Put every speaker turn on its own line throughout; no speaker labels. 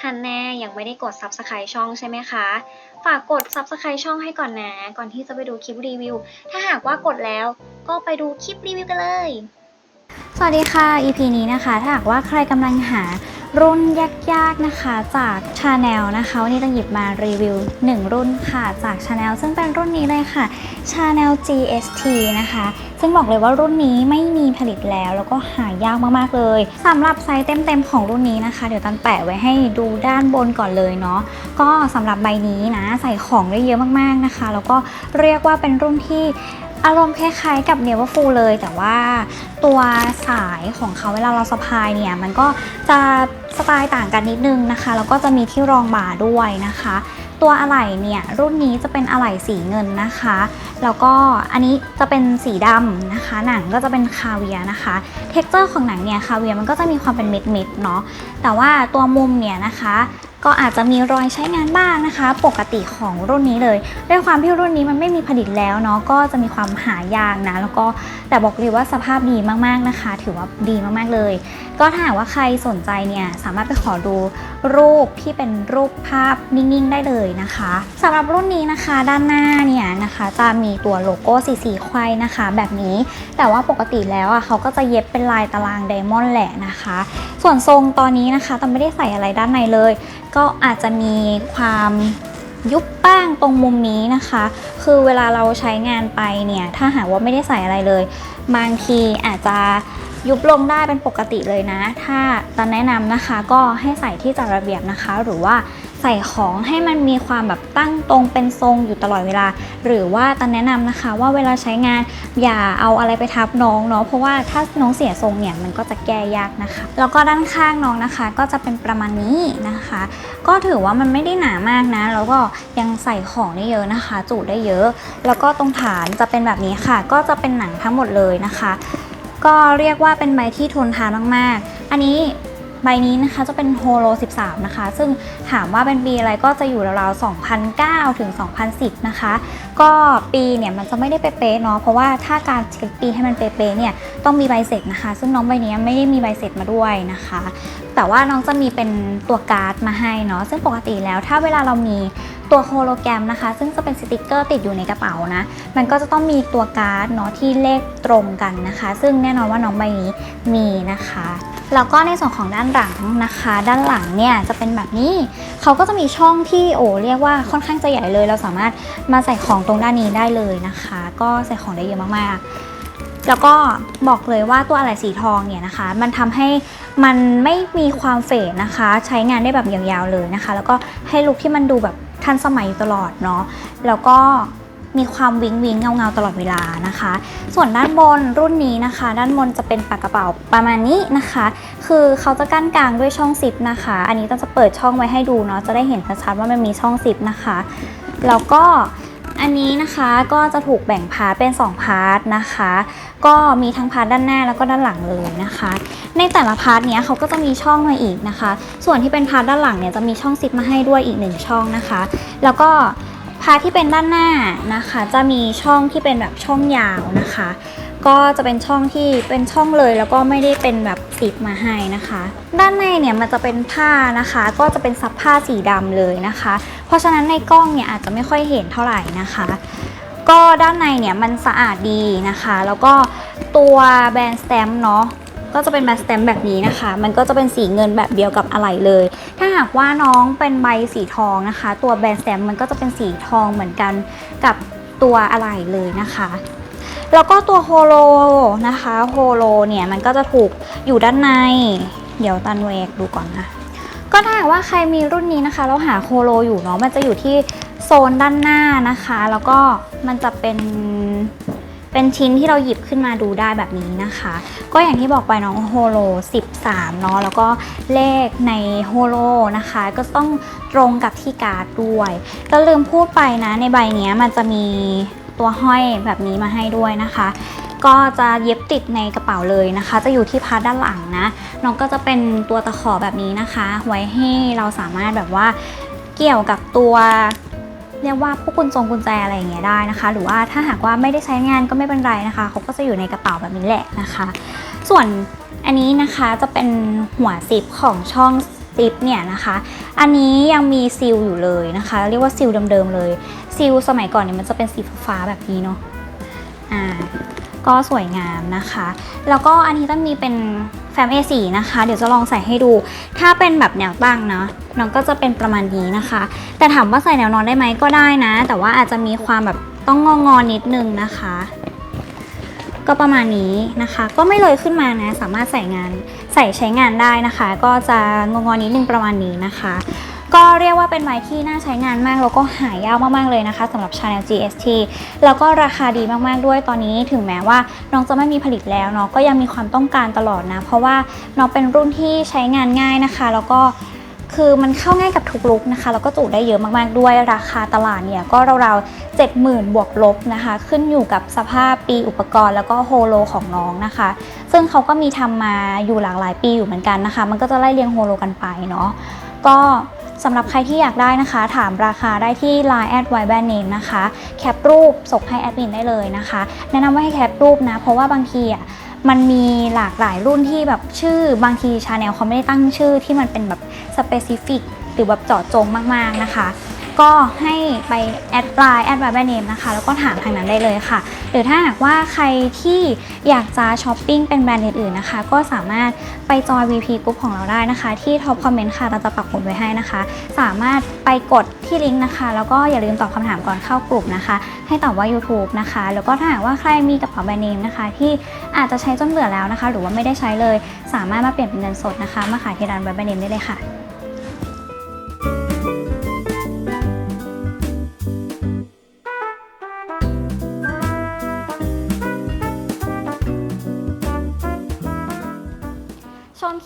ทันแน่ยังไม่ได้กด Subscribe ช่องใช่ไหมคะ ฝากกด Subscribe ช่องให้ก่อนนะ ก่อนที่จะไปดูคลิปรีวิว ถ้าหากว่ากดแล้วก็ไปดูคลิปรีวิวกันเลย
สวัสดีค่ะ EP นี้นะคะ ถ้าหากว่าใครกำลังหา รุ่นยากๆนะคะจาก Chanel นะคะ วันนี้ต้องหยิบมารีวิว 1 รุ่นค่ะจาก Chanel ซึ่งเป็นรุ่นนี้เลยค่ะ Chanel GST นะคะ ซึ่งบอกเลยว่ารุ่นนี้ไม่มีผลิตแล้วแล้วก็หายากมากๆเลยสำหรับไซส์เต็มๆของรุ่นนี้นะคะ เดี๋ยวตันแปะไว้ให้ดูด้านบนก่อนเลยเนาะก็สำหรับใบนี้นะใส่ของได้เยอะมากๆนะคะ แล้วก็เรียกว่าเป็นรุ่นที่ อารมณ์คล้ายๆกับเนว r ฟูเลย แต่ว่าตัวสายของเขาเวลาเราสะพายเนี่ย มันก็จะสไตล์ต่างกันนิดนึงนะคะ แล้วก็จะมีที่รองบ่าด้วยนะคะ ตัวอะไหล่เนี่ยรุ่นนี้จะเป็นอะไหล่สีเงินนะคะ แล้วก็อันนี้จะเป็นสีดำนะคะ หนังก็จะเป็นคาเวียนะคะ เท็กเจอร์ของหนังเนี่ยคาเวียมันก็จะมีความเป็นเม็ดๆเนาะแต่ว่าตัวมุมเนี่ยนะคะ ก็อาจจะมีรอยใช้งานบ้างนะคะ ปกติของรุ่นนี้เลย ด้วยความที่รุ่นนี้มันไม่มีผลิตแล้วเนาะก็จะมีความหายากนะ แล้วก็แต่บอกเลยว่าสภาพดีมากๆนะคะ ถือว่าดีมากๆเลย ก็ถ้าหากว่าใครสนใจเนี่ยสามารถไปขอดูรูปที่เป็นรูปภาพนิ่งๆได้เลยนะคะสำหรับรุ่นนี้นะคะด้านหน้าเนี่ยนะคะจะมีตัวโลโก้สีสีควายนะคะ แบบนี้แต่ว่าปกติแล้วอะเขาก็จะเย็บเป็นลายตารางไดมอนด์แหละนะคะ ส่วนทรงตอนนี้นะคะตอนไม่ได้ใส่อะไรด้านในเลยก็อาจจะมีความยุบบ้างตรงมุมนี้นะคะ คือเวลาเราใช้งานไปเนี่ย ถ้าหากว่าไม่ได้ใส่อะไรเลย บางทีอาจจะยุบลงได้เป็นปกติเลยนะ ถ้าตอนแนะนำนะคะ ก็ให้ใส่ที่จัดระเบียบนะคะ หรือว่า ใส่ของให้มันมีความแบบตั้งตรงเป็นทรงอยู่ตลอดเวลา หรือว่าตอนแนะนำนะคะ ว่าเวลาใช้งานอย่าเอาอะไรไปทับน้องเนาะเพราะว่าถ้าน้องเสียทรงเนี่ยมันก็จะแก้ยากนะคะ แล้วก็ด้านข้างน้องนะคะ ก็จะเป็นประมาณนี้นะคะ ก็ถือว่ามันไม่ได้หนามากนะ แล้วก็ยังใส่ของได้เยอะนะคะ จุได้เยอะ แล้วก็ตรงฐานจะเป็นแบบนี้ค่ะ ก็จะเป็นหนังทั้งหมดเลยนะคะ ก็เรียกว่าเป็นใบที่ทนทานมากๆ อันนี้ ใบนี้นะคะจะเป็นโฮโล 13 นะคะ ซึ่งถามว่าเป็นปีอะไรก็จะอยู่ราวๆ 2009 ถึง 2010 นะคะ ก็ปีเนี่ยมันจะไม่ได้เป๊ะๆเนาะ เพราะว่าถ้าการเช็คปีให้มันเป๊ะๆเนี่ยต้องมีใบเสร็จนะคะ ซึ่งน้องใบนี้ไม่ได้มีใบเสร็จมาด้วยนะคะ แต่ว่าน้องจะมีเป็นตัวการ์ดมาให้เนาะ ซึ่งปกติแล้วถ้าเวลาเรามีตัวโฮโลแกรมนะคะ ซึ่งจะเป็นสติกเกอร์ติดอยู่ในกระเป๋านะ มันก็จะต้องมีตัวการ์ดเนาะที่เลขตรงกันนะคะ ซึ่งแน่นอนว่าน้องใบนี้มีนะคะ แล้วก็ในส่วนของด้านหลังนะคะ ด้านหลังเนี่ยจะเป็นแบบนี้เขาก็จะมีช่องที่โอ้เรียกว่าค่อนข้างจะใหญ่เลย เราสามารถมาใส่ของตรงด้านนี้ได้เลยนะคะ ก็ใส่ของได้เยอะมากๆ แล้วก็บอกเลยว่าตัวอะไหล่สีทองเนี่ยนะคะ มันทำให้มันไม่มีความเฟดนะคะ ใช้งานได้แบบยาวๆเลยนะคะ แล้วก็ให้ลุคที่มันดูแบบทันสมัยอยู่ตลอดเนาะแล้วก็ มีความวิงวิงเงาเงาตลอดเวลานะคะ ส่วนด้านบนรุ่นนี้นะคะ ด้านบนจะเป็นปากกระเป๋าประมาณนี้นะคะ คือเขาจะกั้นกลางด้วยช่องซิปนะคะ อันนี้ต้องจะเปิดช่องไว้ให้ดูเนาะจะได้เห็นชัดๆว่ามันมีช่องซิปนะคะแล้วก็อันนี้นะคะก็จะถูกแบ่งพาร์ทเป็น 2 พาร์ทนะคะ ก็มีทั้งพาร์ทด้านหน้าแล้วก็ด้านหลังเลยนะคะ ในแต่ละพาร์ทเนี้ยเขาก็จะมีช่องมาอีกนะคะ ส่วนที่เป็นพาร์ทด้านหลังเนี่ยจะมีช่องซิปมาให้ด้วยอีกหนึ่งช่องนะคะ แล้วก็ พาที่เป็นด้านหน้านะคะ จะมีช่องที่เป็นแบบช่องยาวนะคะ ก็จะเป็นช่องที่เป็นช่องเลยแล้วก็ไม่ได้เป็นแบบซิปมาให้นะคะ ด้านในเนี่ยมันจะเป็นผ้านะคะ ก็จะเป็นซับผ้าสีดำเลยนะคะ เพราะฉะนั้นในกล้องเนี่ยอาจจะไม่ค่อยเห็นเท่าไหร่นะคะ ก็ด้านในเนี่ยมันสะอาดดีนะคะ แล้วก็ตัวแบรนด์สแตมป์เนาะ ก็จะเป็นแบรนด์สแตมแบบนี้นะคะ มันก็จะเป็นสีเงินแบบเดียวกับอะไหล่เลย ถ้าหากว่าน้องเป็นใบสีทองนะคะ ตัวแบรนด์สแตมมันก็จะเป็นสีทองเหมือนกันกับตัวอะไหล่เลยนะคะแล้วก็ตัวโฮโลนะคะโฮโลเนี่ยมันก็จะถูกอยู่ด้านใน เดี๋ยวตันเวกดูก่อนนะ ก็ถ้าหากว่าใครมีรุ่นนี้นะคะแล้วหาโฮโลอยู่เนาะมันจะอยู่ที่โซนด้านหน้านะคะ แล้วก็มันจะเป็น เป็นชิ้นที่เราหยิบขึ้นมาดูได้แบบนี้นะคะ ก็อย่างที่บอกไปน้องโฮโล 13 เนาะแล้วก็เลขในโฮโลนะคะ ก็ต้องตรงกับที่การ์ดด้วยก็ลืมพูดไปนะในใบเนี้ยมันจะมีตัวห้อยแบบนี้มาให้ด้วยนะคะ ก็จะเย็บติดในกระเป๋าเลยนะคะ จะอยู่ที่พาร์ทด้านหลังนะน้องก็จะเป็นตัวตะขอแบบนี้นะคะ ไว้ให้เราสามารถแบบว่าเกี่ยวกับตัว เรียกว่าพวกกุญจงกุญแจอะไรอย่างเงี้ยได้นะคะ หรือว่าถ้าหากว่าไม่ได้ใช้งานก็ไม่เป็นไรนะคะเขาก็จะอยู่ในกระเป๋าแบบนี้แหละนะคะ ส่วนอันนี้นะคะจะเป็นหัวซิปของช่องซิปเนี่ยนะคะ อันนี้ยังมีซิลอยู่เลยนะคะ เรียกว่าซิลเดิมๆเลยซิลสมัยก่อนเนี่ยมันจะเป็นสีฟ้าแบบนี้เนาะอ่าก็สวยงามนะคะ แล้วก็อันนี้ต้องมีเป็น แฟ้ม A4 นะคะ เดี๋ยวจะลองใส่ให้ดู ถ้าเป็นแบบแนวตั้งเนาะน้องก็จะเป็นประมาณนี้นะคะ แต่ถามว่าใส่แนวนอนได้ไหมก็ได้นะ แต่ว่าอาจจะมีความแบบต้องงองๆนิดนึงนะคะ ก็ประมาณนี้นะคะ ก็ไม่เลยขึ้นมานะ สามารถใส่งานใส่ใช้งานได้นะคะ ก็จะงองๆนิดนึงประมาณนี้นะคะ ก็เรียกว่าเป็นไม้ที่น่าใช้งานมาก แล้วก็หายากมากๆเลยนะคะสำหรับ Chanel GST แล้วก็ราคาดีมากๆด้วยตอนนี้ถึงแม้ว่าน้องจะไม่มีผลิตแล้วเนาะก็ยังมีความต้องการตลอดนะ เพราะว่าน้องเป็นรุ่นที่ใช้งานง่ายนะคะ แล้วก็คือมันเข้าง่ายกับทุกลุกนะคะ แล้วก็จุได้เยอะมากๆด้วยราคาตลาดเนี่ยก็ราวๆ70,000 บวกลบนะคะ ขึ้นอยู่กับสภาพปีอุปกรณ์แล้วก็โฮโลของน้องนะคะ ซึ่งเขาก็มีทำมาอยู่หลากหลายปีอยู่เหมือนกันนะคะ มันก็จะไล่เรียงโฮโลกันไปเนาะก็ สำหรับใครที่อยากได้นะคะ ถามราคาได้ที่ Line แอดไวแบนเนมนะคะ แคปรูปส่งให้แอดมินได้เลยนะคะ แนะนำว่าให้แคปรูปนะ เพราะว่าบางทีอะมันมีหลากหลายรุ่นที่แบบชื่อบางทีชาแนลเขาไม่ได้ตั้งชื่อที่มันเป็นแบบสเปซิฟิกหรือแบบเจาะจงมากๆนะคะ ก็ให้ไปแอดไลน์แอดไวแบรนด์เนมนะคะ แล้วก็ถามทางนั้นได้เลยค่ะ หรือถ้าหากว่าใครที่อยากจะช้อปปิ้งเป็นแบรนด์อื่นๆนะคะ ก็สามารถไปจอย VP กลุ่มของเราได้นะคะ ที่ท็อปคอมเมนต์ค่ะเราจะปักหมุดไว้ให้นะคะ สามารถไปกดที่ลิงก์นะคะ แล้วก็อย่าลืมตอบคำถามก่อนเข้ากลุ่มนะคะ ให้ตอบว่า YouTube นะคะ แล้วก็ถ้าหากว่าใครมีกระเป๋าแบรนด์เนมนะคะ ที่อาจจะใช้จนเบื่อแล้วนะคะ หรือว่าไม่ได้ใช้เลย สามารถมาเปลี่ยนเป็นเงินสดนะคะ มาขายที่ร้านแบรนด์เนมได้เลยค่ะ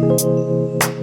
Thank you.